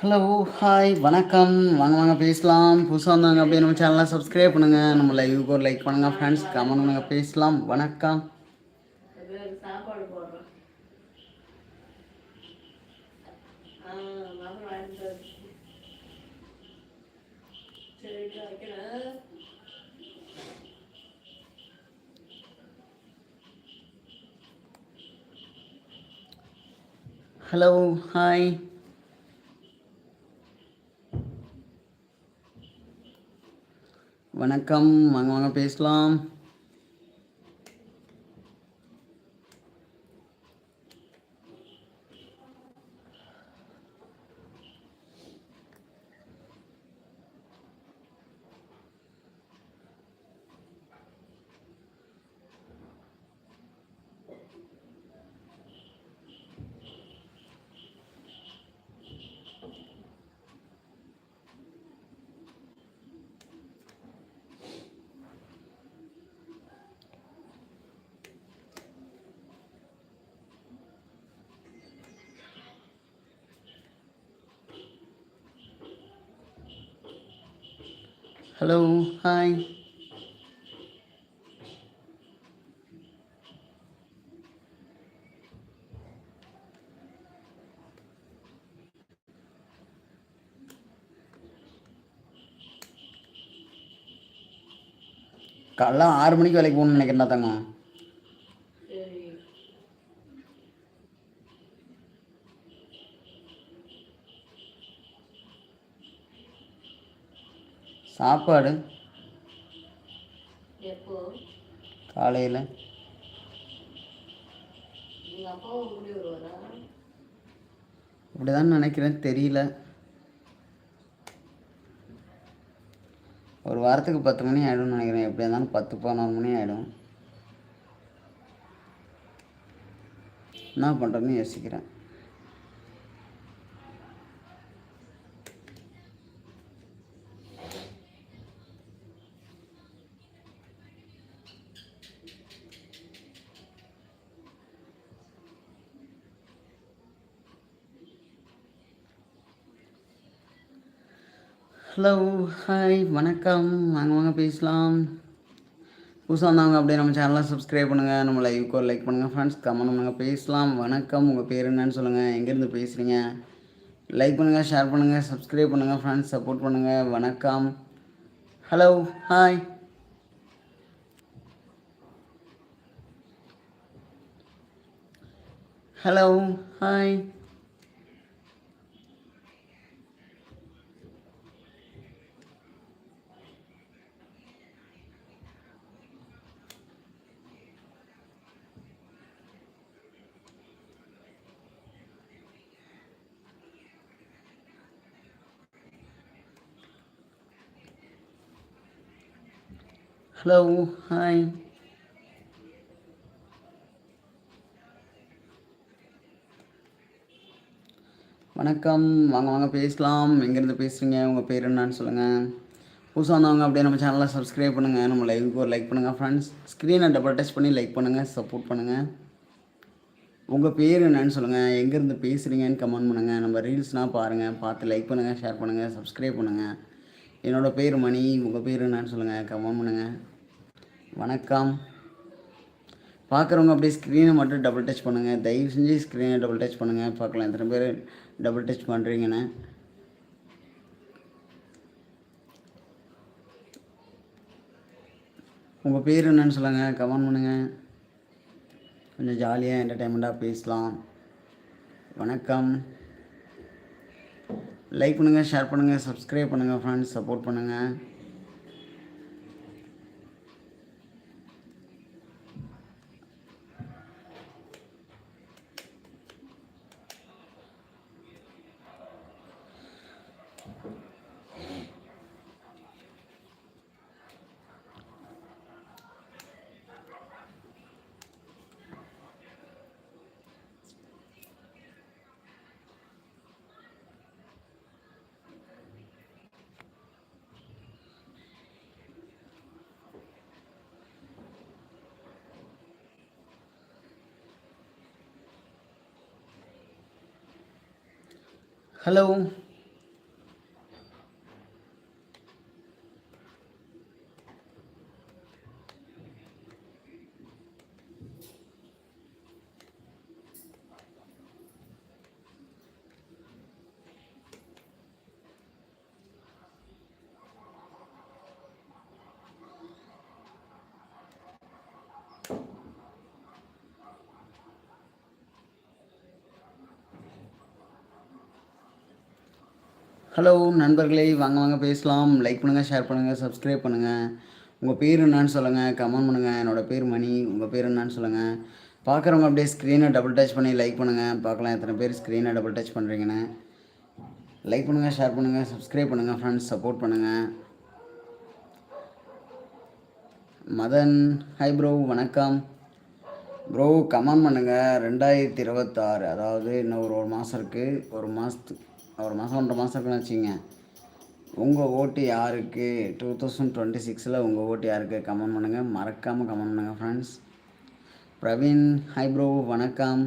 Hello hi வணக்கம். வாங்க வாங்க பேசலாம். புதுசாக வந்தாங்க அப்படியே நம்ம சேனலை சப்ஸ்கிரைப் பண்ணுங்கள் நம்ம லைவுக்கு ஒரு லைக் பண்ணுங்கள் ஃப்ரெண்ட்ஸ் கமெண்ட் பண்ணுங்கள் பேசலாம். வணக்கம். ஹலோ ஹாய் வணக்கம். வாங்க வாங்க பேசலாம். ஹலோ ஹாய் காலைல ஆறு மணிக்கு வேலைக்கு போகணும்னு நினைக்கிறேன் தங்கம். சாப்பாடு. காலையில். அப்படிதான் நினைக்கிறேன். தெரியல. ஒரு வாரத்துக்கு பத்து மணி ஆகிடும்னு நினைக்கிறேன். எப்படி இருந்தாலும் பத்து பதினோரு மணி ஆகிடும் என்ன பண்ணுறதுன்னு யோசிக்கிறேன். ஹலோ ஹாய் வணக்கம். வாங்க வாங்க பேசலாம். புதுசாக வந்தவங்க அப்படியே நம்ம சேனலை சப்ஸ்கிரைப் பண்ணுங்கள் நம்ம லைவுக்கு ஒரு லைக் பண்ணுங்கள் ஃப்ரெண்ட்ஸ் கமெண்ட் பண்ணுங்கள் பேசலாம். வணக்கம். உங்கள் பேர் என்னன்னு சொல்லுங்கள் எங்கேருந்து பேசுகிறீங்க லைக் பண்ணுங்கள் ஷேர் பண்ணுங்கள் சப்ஸ்கிரைப் பண்ணுங்கள் ஃப்ரெண்ட்ஸ் சப்போர்ட் பண்ணுங்கள் வணக்கம். Hello hi hello hi hello hi வணக்கம். வாங்க வாங்க பேசலாம். எங்கேருந்து பேசுகிறீங்க உங்கள் பேர் என்னன்னு சொல்லுங்கள் புதுசாக வந்தவங்க அப்படியே நம்ம சேனலை சப்ஸ்கிரைப் பண்ணுங்கள் நம்ம லைவுக்கு ஒரு லைக் பண்ணுங்கள் ஃப்ரெண்ட்ஸ் ஸ்க்ரீனை டபுள் டச் பண்ணி லைக் பண்ணுங்கள் சப்போர்ட் பண்ணுங்கள் உங்கள் பேர் என்னன்னு சொல்லுங்கள் எங்கேருந்து பேசுகிறீங்கன்னு கமெண்ட் பண்ணுங்கள் நம்ம ரீல்ஸ்னால் பாருங்கள் பார்த்து லைக் பண்ணுங்கள் ஷேர் பண்ணுங்கள் சப்ஸ்கிரைப் பண்ணுங்கள் என்னோடய பேர் மணி உங்கள் பேர் என்னன்னு சொல்லுங்கள் கமெண்ட் பண்ணுங்கள் வணக்கம். பார்க்குறவங்க அப்படியே ஸ்க்ரீனை மட்டும் டபுள் டச் பண்ணுங்கள் தயவு செஞ்சு ஸ்க்ரீனை டபுள் டச் பண்ணுங்கள் பார்க்கலாம் எத்தனை பேர் டபுள் டச் பண்ணுறீங்கன்னு உங்கள் பேர் என்னன்னு சொல்லுங்கள் கமெண்ட் பண்ணுங்கள் கொஞ்சம் ஜாலியாக என்டர்டைன்மெண்ட்டாக பேசலாம். வணக்கம். லைக் பண்ணுங்கள் ஷேர் பண்ணுங்கள் சப்ஸ்கிரைப் பண்ணுங்கள் ஃப்ரெண்ட்ஸ் சப்போர்ட் பண்ணுங்கள் ஹலோ ஹலோ நண்பர்களே. வாங்க வாங்க பேசலாம். லைக் பண்ணுங்கள் ஷேர் பண்ணுங்கள் சப்ஸ்கிரைப் பண்ணுங்கள் உங்கள் பேர் என்னன்னு சொல்லுங்கள் கமெண்ட் பண்ணுங்கள் என்னோடய பேர் மணி. உங்கள் பேர் என்னன்னு சொல்லுங்கள் பார்க்குறவங்க அப்படியே ஸ்க்ரீனை டபுள் டச் பண்ணி லைக் பண்ணுங்கள் பார்க்கலாம் எத்தனை பேர் ஸ்க்ரீனை டபுள் டச் பண்ணுறீங்கன்னு லைக் பண்ணுங்கள் ஷேர் பண்ணுங்கள் சப்ஸ்கிரைப் பண்ணுங்கள் ஃப்ரெண்ட்ஸ் சப்போர்ட் பண்ணுங்கள் மதன் ஹை ப்ரோ வணக்கம். ப்ரோ கமெண்ட் பண்ணுங்கள் ரெண்டாயிரத்தி இருபத்தாறு. அதாவது இன்னும் ஒரு ஒரு மாதம் இருக்குது ஒரு மாதத்துக்கு ஒரு மாதம் ஒன்றரை மாதம் இருக்குன்னு வச்சுங்க உங்கள் ஓட்டு யாருக்கு? டூ தௌசண்ட் டுவெண்ட்டி சிக்ஸில் உங்கள் ஓட்டு யாருக்கு? கமெண்ட் பண்ணுங்கள் மறக்காமல் கமெண்ட் பண்ணுங்கள் ஃப்ரெண்ட்ஸ் பிரவீன் ஹை ப்ரோ வணக்கம்.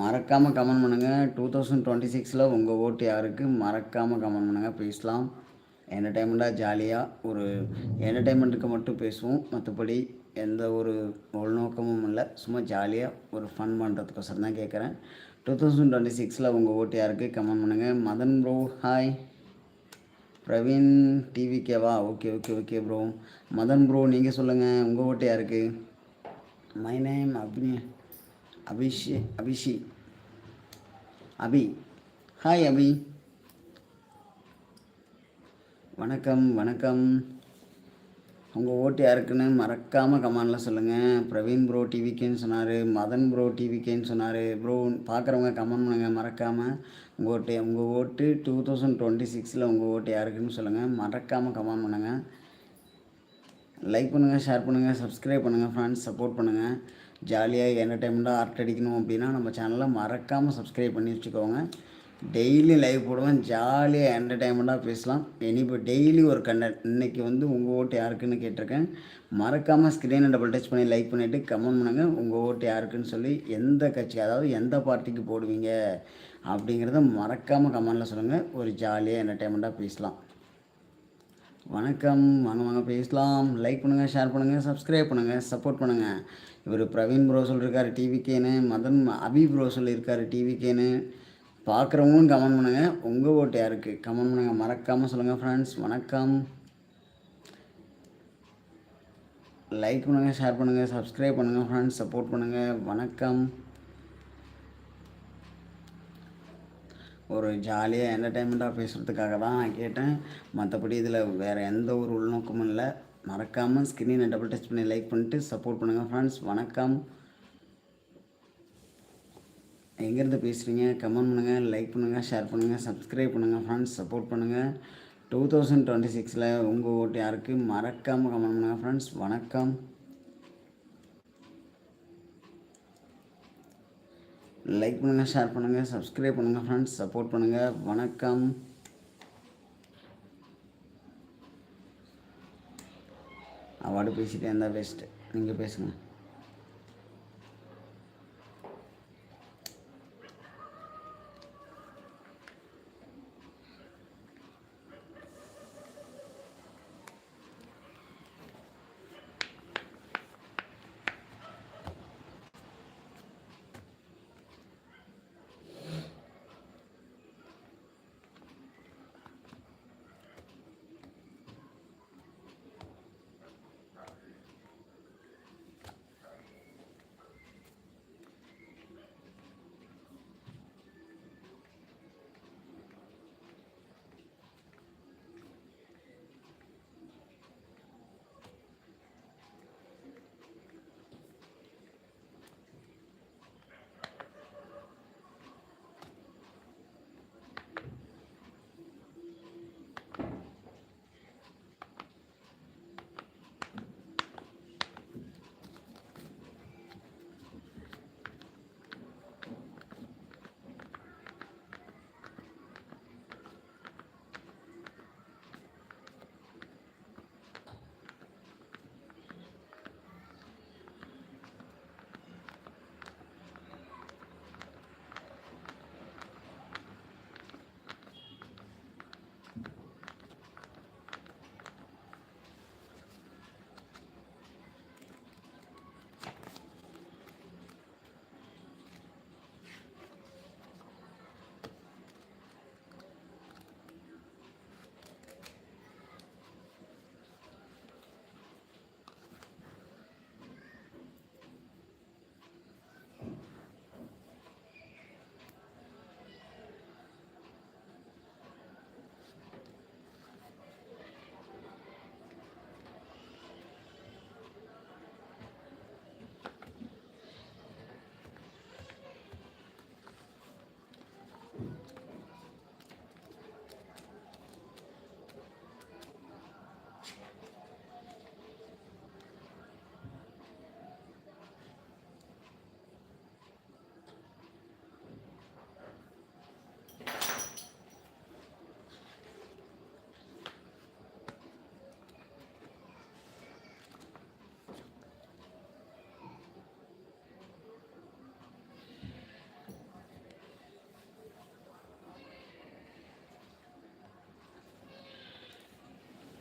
மறக்காமல் கமெண்ட் பண்ணுங்கள் டூ தௌசண்ட் டுவெண்ட்டி சிக்ஸில் உங்கள் ஓட்டு யாருக்கு? மறக்காமல் கமெண்ட் பண்ணுங்கள் பேசலாம். என்டர்டைன்மெண்ட்டாக ஜாலியாக ஒரு என்டர்டைன்மெண்ட்டுக்கு மட்டும் பேசுவோம். மற்றபடி எந்த ஒரு உள்நோக்கமும் இல்லை. சும்மா ஜாலியாக ஒரு ஃபன் பண்ணுறதுக்கோசரம் தான் கேட்குறேன். டூ தௌசண்ட் டுவெண்ட்டி சிக்ஸில் உங்கள் ஓட்டு யாருக்கு? கமெண்ட் பண்ணுங்கள் Madan bro hi Praveen டிவிகேவா okay okay okay bro Madan bro நீங்கள் சொல்லுங்கள் உங்கள் ஓட்டு யாருக்கு? மை நேம் அபி அபிஷே அபிஷி. அபி. ஹாய் அபி. வணக்கம் வணக்கம். உங்கள் ஓட்டு யாருக்குன்னு மறக்காமல் கமெண்டில் சொல்லுங்கள் பிரவீன் ப்ரோ டிவிக்கேன்னு சொன்னார் மதன் ப்ரோ டிவிக்கேன்னு சொன்னார். ப்ரோ பார்க்குறவங்க கமெண்ட் பண்ணுங்கள் மறக்காமல் உங்கள் ஓட்டு உங்கள் ஓட்டு டூ தௌசண்ட் டுவெண்ட்டி சிக்ஸில் உங்கள் ஓட்டு யாருக்குன்னு சொல்லுங்கள் மறக்காமல் கமெண்ட் பண்ணுங்கள் லைக் பண்ணுங்கள் ஷேர் பண்ணுங்கள் சப்ஸ்கிரைப் பண்ணுங்கள் ஃப்ரெண்ட்ஸ் சப்போர்ட் பண்ணுங்கள் ஜாலியாக என்டர்டைன்மெண்ட்டாக ஆர்ட் அடிக்கணும் அப்படின்னா நம்ம சேனலை மறக்காமல் சப்ஸ்கிரைப் பண்ணி வச்சுக்கோங்க. டெய்லி லைவ் போடுவேன். ஜாலியாக என்டர்டைன்மெண்ட்டாக பேசலாம். இனி இப்போ டெய்லி ஒரு கண்டென்ட் இன்றைக்கி வந்து உங்கள் ஓட்டு யாருக்குன்னு கேட்டிருக்கேன். மறக்காமல் ஸ்க்ரீனை டபுள் டச் பண்ணி லைக் பண்ணிவிட்டு கமெண்ட் பண்ணுங்கள் உங்கள் ஓட்டு யாருக்குன்னு சொல்லி எந்த கட்சி அதாவது எந்த பார்ட்டிக்கு போடுவீங்க அப்படிங்கிறத மறக்காமல் கமெண்டில் சொல்லுங்கள் ஒரு ஜாலியாக என்டர்டைன்மெண்ட்டாக பேசலாம். வணக்கம். வாங்க வாங்க பேசலாம். லைக் பண்ணுங்கள் ஷேர் பண்ணுங்கள் சப்ஸ்கிரைப் பண்ணுங்கள் சப்போர்ட் பண்ணுங்கள் இவர் பிரவீன் ப்ரோ சொல்லியிருக்காரு டிவிக்கேன்னு மதன் அபி ப்ரோ சொல்லியிருக்காரு டிவிக்கேன்னு பார்க்குறவங்களும் கமெண்ட் பண்ணுங்கள் உங்கள் ஓட்டு யாருக்கு? கமெண்ட் பண்ணுங்கள் மறக்காமல் சொல்லுங்கள் ஃப்ரெண்ட்ஸ் வணக்கம். லைக் பண்ணுங்கள் ஷேர் பண்ணுங்கள் சப்ஸ்கிரைப் பண்ணுங்கள் ஃப்ரெண்ட்ஸ் சப்போர்ட் பண்ணுங்கள் வணக்கம். ஒரு ஜாலியாக என்டர்டைன்மெண்ட்டாக பேசுகிறதுக்காக தான் நான் கேட்டேன். மற்றபடி இதில் வேறு எந்த ஒரு உள்நோக்கமும் இல்லை. மறக்காமல் ஸ்கின்னை டபுள் டச் பண்ணி லைக் பண்ணிட்டு சப்போர்ட் பண்ணுங்கள் ஃப்ரெண்ட்ஸ் வணக்கம். எங்கேருந்து பேசுகிறீங்க கமெண்ட் பண்ணுங்கள் லைக் பண்ணுங்கள் ஷேர் பண்ணுங்கள் சப்ஸ்கிரைப் பண்ணுங்கள் ஃப்ரெண்ட்ஸ் சப்போர்ட் பண்ணுங்கள் டூ தௌசண்ட் டுவெண்ட்டி சிக்ஸில் உங்கள் ஓட்டு யாருக்கு? மறக்காமல் கமெண்ட் பண்ணுங்கள் ஃப்ரெண்ட்ஸ் வணக்கம். லைக் பண்ணுங்கள் ஷேர் பண்ணுங்கள் சப்ஸ்கிரைப் பண்ணுங்கள் ஃப்ரெண்ட்ஸ் சப்போர்ட் பண்ணுங்கள் வணக்கம். அவார்டு பேசிட்டே இருந்தால் பெஸ்ட்டு நீங்கள் பேசுங்கள்